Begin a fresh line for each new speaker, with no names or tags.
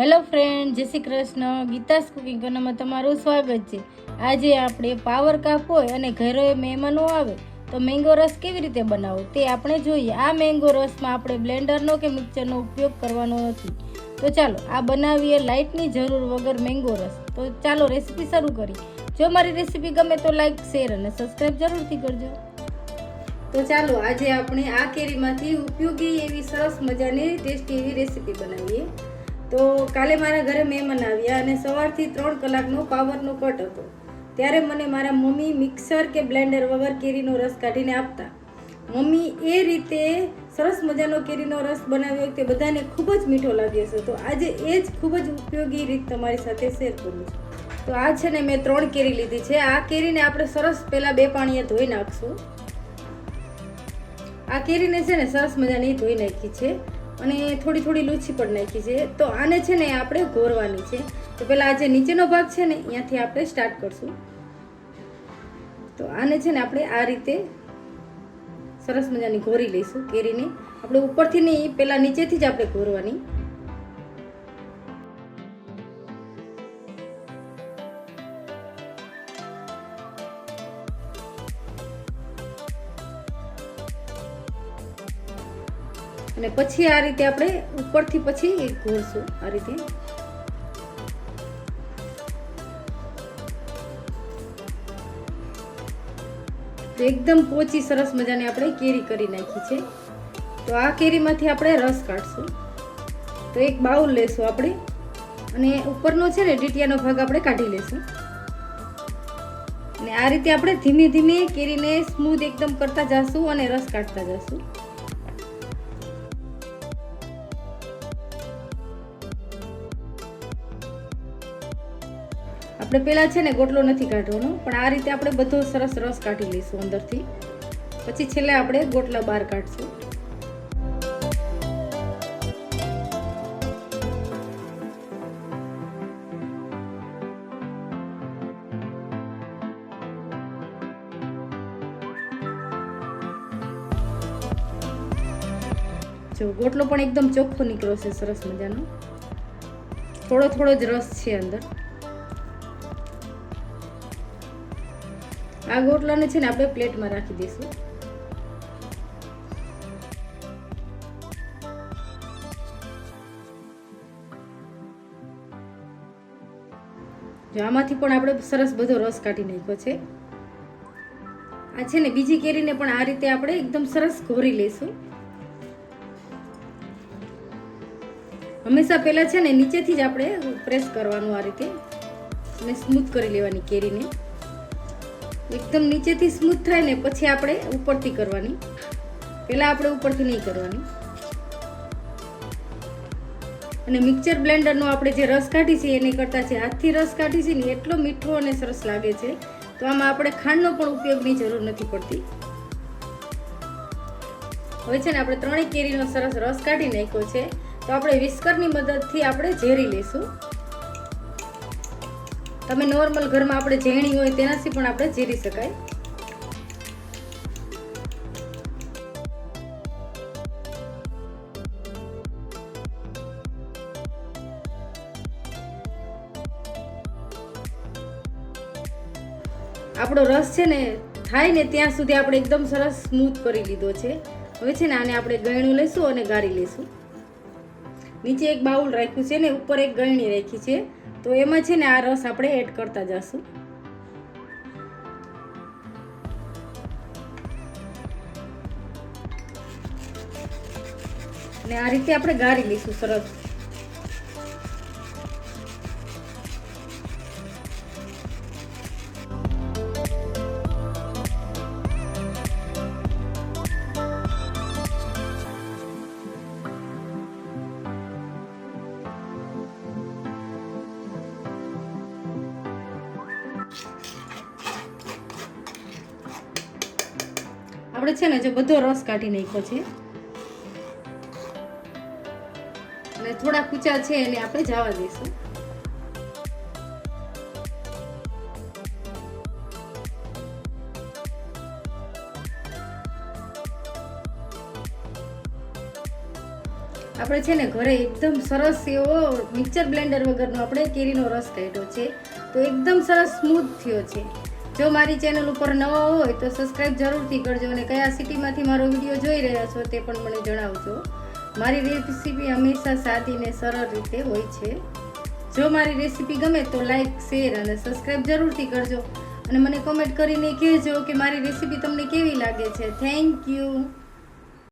Hello friend, જય Shri Krishna. Geeta's cooking કોર્નરમાં તમારું સ્વાગત છે. આજે આપણે પાવર કાપ હોય અને ઘરે મહેમાનો આવે, તો મેંગો રસ કેવી રીતે બનાવવો તે આપણે જોઈએ. આ મેંગો રસમાં આપણે બ્લેન્ડરનો કે મિક્સરનો ઉપયોગ કરવાનો નથી. તો ચાલો, આ બનાવીએ લાઇટની જરૂર વગર મેંગો રસ. તો ચાલો રેસીપી શરૂ કરી જો મારી રેસીપી ગમે તો લાઇક, શેર અને સબસ્ક્રાઈબ જરૂરથી કરજો. તો ચાલો, આજે આપણે આ કેરીમાંથી ઉપયોગી એવી સરસ મજાની ટેસ્ટી એવી રેસીપી બનાવીએ. તો કાલે મારા ઘરે મહેમાન આવ્યા અને સવારથી ત્રણ કલાકનો પાવરનો કટ હતો. ત્યારે મને મારા મમ્મી મિક્સર કે બ્લેન્ડર વગર કેરીનો રસ કાઢીને આપતા. મમ્મી એ રીતે સરસ મજાનો કેરીનો રસ બનાવ્યો તે બધાને ખૂબ જ મીઠો લાગ્યો છે. તો આજે એ જ ખૂબ જ ઉપયોગી રીત તમારી સાથે શેર કરું છું. તો આ છે ને મેં ત્રણ કેરી લીધી છે. આ કેરીને આપણે સરસ પહેલાં બે પાણીએ ધોઈ નાખશું. આ કેરીને છે ને સરસ મજાની ધોઈ નાખી છે. અને થોડી થોડી લૂછી પણ નાખી છે. તો આને છે ને આપણે ઘોરવાની છે. તો પહેલાં આ જે નીચેનો ભાગ છે ને અહીંયાથી આપણે સ્ટાર્ટ કરશું. તો આને છે ને આપણે આ રીતે સરસ મજાની ઘોરી લઈશું, કેરીને. આપણે ઉપરથી નહીં પહેલાં નીચેથી જ આપણે ઘોરવાની અને પછી આ રીતે આપણે ઉપરથી પછી એક ઘોરશું આ રીતે. તો એકદમ પોચી સરસ મજાની આપણે કેરી કરી નાખી છે. તો આ કેરીમાંથી આપણે રસ કાઢશું. તો એક બાઉલ લેશું આપણે અને ઉપરનો છે ને ડીટિયાનો ભાગ આપણે કાઢી લેશું. અને આ રીતે આપણે ધીમે ધીમે કેરીને સ્મૂધ એકદમ કરતા જશું અને રસ કાઢતા જશું. આપણે પહેલાં છે ને ગોટલો નથી કાઢવાનો, પણ આ રીતે આપણે બધો સરસ રસ કાઢી લઈશું અંદરથી. પછી છેલ્લે આપણે ગોટલા બહાર કાઢશું. જો, ગોટલો પણ એકદમ ચોખ્ખો નીકળ્યો છે, સરસ મજાનો. થોડો થોડો જ રસ છે અંદર. આ ગોટલાને છે ને આપણે પ્લેટમાં રાખી દઈશું. જો આમાંથી પણ આપણે સરસ બધો રસ કાઢી નાખ્યો છે. આ છે ને બીજી કેરીને પણ આ રીતે આપણે એકદમ સરસ ઘોરી લઈશું. હંમેશા પહેલાં છે ને નીચેથી જ આપણે પ્રેસ કરવાનું આ રીતે. અને સ્મૂથ કરી લેવાની કેરીને. એકદમ નીચેથી સ્મૂથ થાય ને પછી આપણે ઉપરથી કરવાની. પહેલાં આપણે ઉપરથી નહીં કરવાની. અને મિક્સર બ્લેન્ડરનો આપણે જે રસ કાઢી છે એની કરતાં જે હાથથી રસ કાઢી છે ને એટલો મીઠો અને સરસ લાગે છે, તો આમાં આપણે ખાંડનો પણ ઉપયોગની જરૂર નથી પડતી. હવે છે ને આપણે ત્રણેય કેરીનો સરસ રસ કાઢી નાખ્યો છે, તો આપણે વિસ્કરની મદદથી આપણે ઝેરી લઈશું. તમે નોર્મલ ઘરમાં આપણે ઝેણી હોય તેનાથી પણ આપણે જીરી શકાય. આપણો રસ છે ને થાય ને ત્યાં સુધી આપણે એકદમ સરસ સ્મૂથ કરી લીધો છે. હવે છે ને આને આપણે ગયણું લઈશું અને ગાળી લઈશું. નીચે એક બાઉલ રાખ્યું છે ને, ઉપર એક ગળણી રાખી છે. તો એમાં છે ને આ રસ આપણે એડ કરતા જશું. ને આ રીતે આપણે ગાળી લઈશું સરસ. આપણે છે ને જો બધો રસ કાઢી નાખ્યો છે. અને થોડા કૂચા છે એને આપણે જવા દઈશું. આપણે છે ને ઘરે એકદમ સરસ એવો મિક્સર બ્લેન્ડર વગરનો આપણે કેરીનો રસ કાઢ્યો છે. તો એકદમ સરસ સ્મૂથ થયો છે. જો મારી ચેનલ ઉપર નવા હોય તો સબસ્ક્રાઈબ જરૂરથી કરજો અને કયા સિટીમાંથી મારો વીડિયો જોઈ રહ્યા છો તે પણ મને જણાવજો. મારી રેસીપી હંમેશા સાદી ને સરળ રીતે હોય છે. જો મારી રેસીપી ગમે તો લાઈક શેર અને સબસ્ક્રાઈબ જરૂરથી કરજો. અને મને કોમેન્ટ કરીને કહેજો કે મારી રેસીપી તમને કેવી લાગે છે. Thank you